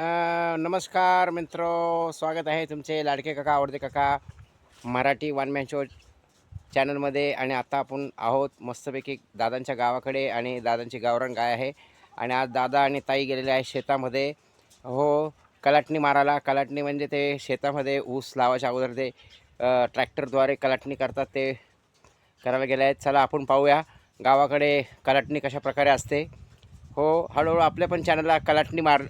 नमस्कार मित्र स्वागत आहे तुमचे लाडके काका आवडते काका मराठी वन मॅन शो चॅनलमध्ये आणि आता आपण आहोत मस्तपैकी दादांच्या गावाकडे आणि दादांची गावरान गाय आहे. आणि आज दादा आणि ताई गेलेले आहे शेतामध्ये. हो कलाटणी मारायला. कलाटणी म्हणजे ते शेतामध्ये ऊस लावायच्या अगोदर ते ट्रॅक्टरद्वारे कलाटणी करतात ते करायला गेले आहेत. चला आपण पाहूया गावाकडे कलाटणी कशा प्रकारे असते. हो हळूहळू आपल्या पण चॅनलला कलाटणी मार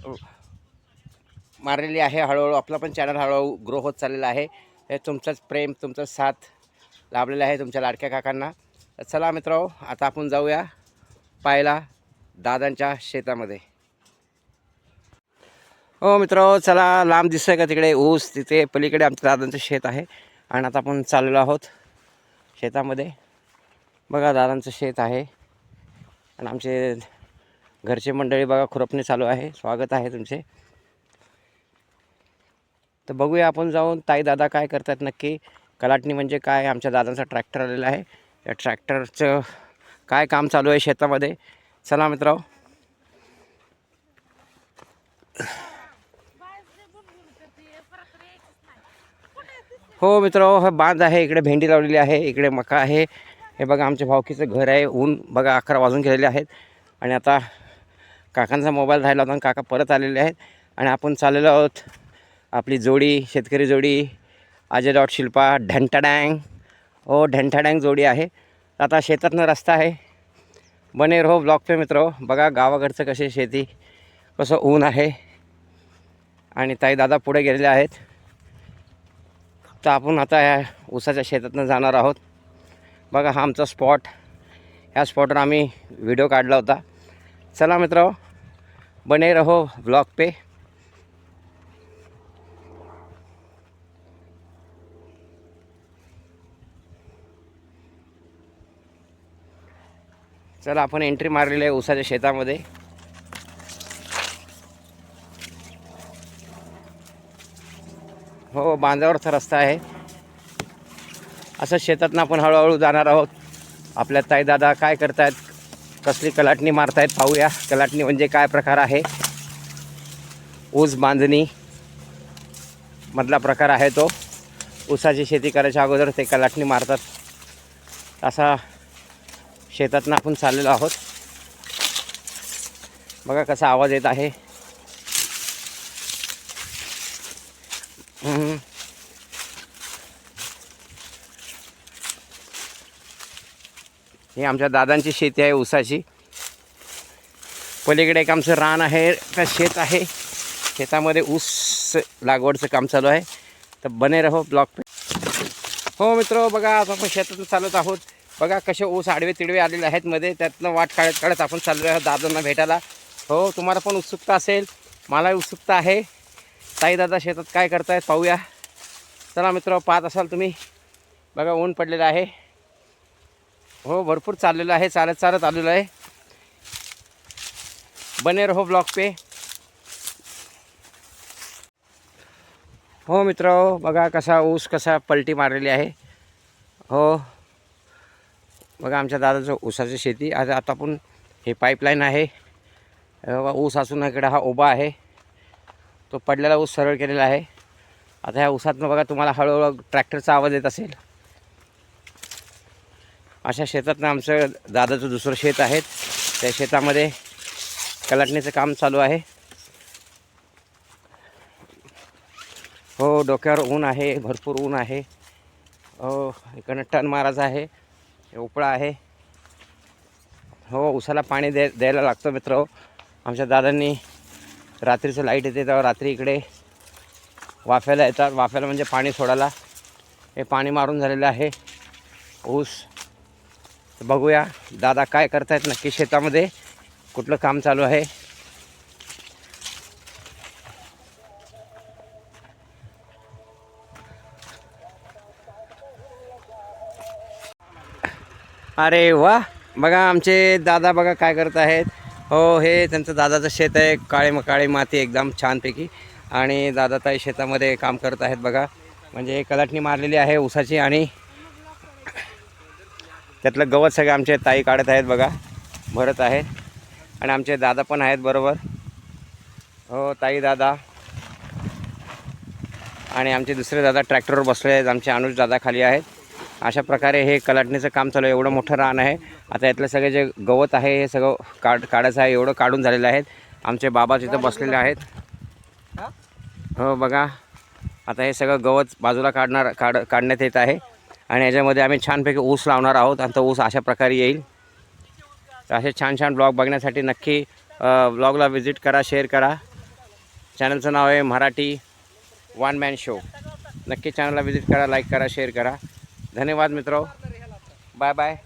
मारलेली आहे. हळूहळू आपला पण चॅनल हळूहळू ग्रो होत चाललेला आहे. हे तुमचंच प्रेम तुमचं साथ लाभलेलं आहे तुमच्या लाडक्या काकांना. चला मित्र आता आपण जाऊया पाहायला दादांच्या शेतामध्ये. हो मित्र चला लांब दिसतंय का तिकडे? ऊस तिथे पलीकडे आमच्या दादांचं शेत आहे. आणि आता आपण चाललेलो आहोत शेतामध्ये. बघा दादांचं शेत आहे. आणि आमचे घरचे मंडळी बघा खुरपणी चालू आहे. स्वागत आहे तुमचे. तर बघूया आपण जाऊन ताई दादा काय करतात नक्की. कलाटणी म्हणजे काय? आमच्या दादांचा ट्रॅक्टर आलेला आहे. या ट्रॅक्टरचं काय काम चालू आहे शेतामध्ये? चला मित्र हो मित्र हा बांध आहे. इकडे भेंडी लावलेली आहे. इकडे मका आहे. हे बघा आमच्या भावकीचं घर आहे. ऊन बघा अकरा वाजून गेलेले आहेत. आणि आता काकांचा मोबाईल राहिला होता आणि काका परत आलेले आहेत. आणि आपण चाललेलो आहोत आपली जोडी शेतकरी जोडी अजय डॉट शिल्पा ढंटाडँग हो ढंटाडँग जोडी आहे. आता शेतातनं रस्ता आहे. बनेर हो ब्लॉक पे मित्र. बघा गावाकडचं कसे शेती कसं ऊन आहे. आणि ताई दादा पुढे गेलेले आहेत. तर आपण आता या ऊसाच्या शेतातनं जाणार आहोत. बघा हा आमचा स्पॉट. ह्या स्पॉटवर आम्ही व्हिडिओ काढला होता. चला मित्र. बने रहो ब्लॉग पे. चला आपण एंट्री मारलेली आहे ऊसाच्या शेतामध्ये. हो बांधावरचा रस्ता आहे. असं शेतातनं आपण हळूहळू जाणार आहोत. आपल्या ताईदादा काय करतायत? कसली कलाटणी मारतायत पाहूया. कलाटणी म्हणजे काय प्रकार आहे? ऊस बांधणी मधला प्रकार आहे तो. ऊसाची शेती करायच्या अगोदर ते कलाटणी मारतात. असा शेतातनं आपण चाललेलो आहोत. बघा कसा आवाज येत आहे. हे ही आमच्या दादांची शेती आहे ऊसाची. पलीकडे एक आमचं रान आहे का शेत आहे. शेतामध्ये ऊस लागवडचं काम चालू आहे. तर बने रहो ब्लॉक पे. हो मित्र बघा आता आपण शेतातून चालत आहोत. बघा कसे ऊस आडवे तिडवे आलेले आहेत मध्ये त्यातनं वाट काढत काढत आपण चाललो आहोत दादांना भेटायला. हो तुम्हाला पण उत्सुकता असेल मलाही उत्सुकता आहे. साईदादा शेतात काय करतायत पाहूया. चला मित्र पाहत असाल तुम्ही. बघा ऊन पडलेलं आहे. हो भरपूर चाललेलं आहे चालत चालत आलेलं आहे. बने रहो ब्लॉक पे. हो मित्र बघा कसा ऊस कसा पलटी मारलेली आहे. हो. बघा आमच्या दादाचं ऊसाची शेती. आता आता आपण हे पाईपलाईन आहे. ऊस असून इकडे हा उभा आहे. तो पडलेला ऊस सरळ केलेला आहे. आता ह्या ऊसातनं बघा तुम्हाला हळूहळू ट्रॅक्टरचा आवाज येत असेल. अशा शेतातनं आमचं दादाचं दुसरं शेत आहे. त्या शेतामध्ये कलाटणीचं काम चालू आहे. हो डोक्यावर ऊन आहे भरपूर ऊन आहे. हो इकडनं टन मारायचं आहे. उपळा आहे. हो उसाला पाणी द्या द्यायला लागतं मित्र. हो आमच्या दादांनी रात्रीचं लाइट येते तेव्हा रात्री इकडे वाफ्याला येतात. वाफ्याला म्हणजे पाणी सोडायला. हे पाणी मारून झालेलं आहे. ऊस. बघूया दादा काय करतायत नक्की शेतामध्ये. कुठलं काम चालू आहे? अरे वा. बघा आमचे दादा बघा काय करत आहेत. हो हे त्यांचं दादाचं शेत आहे. काळे म काळी माती एकदम छानपैकी. आणि दादा ताई शेतामध्ये काम करत आहेत बघा. म्हणजे कलाटणी मारलेली आहे ऊसाची आणि त्यातलं गवत सगळं आमचे ताई काढत आहेत बघा. भरत आहेत. आणि आमचे दादा पण आहेत बरोबर. हो ताई दादा. आणि आमचे दुसरे दादा ट्रॅक्टरवर बसले आहेत. आमचे अनुज दादा खाली आहेत. अशा प्रकारे हे कलाटणीचं काम चालू आहे. एवढं मोठं रान आहे. आता यातलं सगळे जे गवत आहे हे सगळं काढ काढायचं आहे. एवढं काढून झालेलं आहे आमचे बाबा तिथं बसलेले आहेत. हो? बघा. आता हे सगळं गवत बाजूला काढणार काढ काढण्यात येत आहे. आणि याच्यामध्ये आम्ही छानपैकी ऊस लावणार आहोत आणि तो ऊस अशा प्रकारे येईल. तर असे छान छान ब्लॉग बघण्यासाठी नक्की ब्लॉगला व्हिजिट करा शेअर करा. चॅनलचं नाव आहे मराठी वन मॅन शो. नक्की चॅनलला व्हिजिट करा लाईक करा शेअर करा. धन्यवाद मित्र. Bye bye.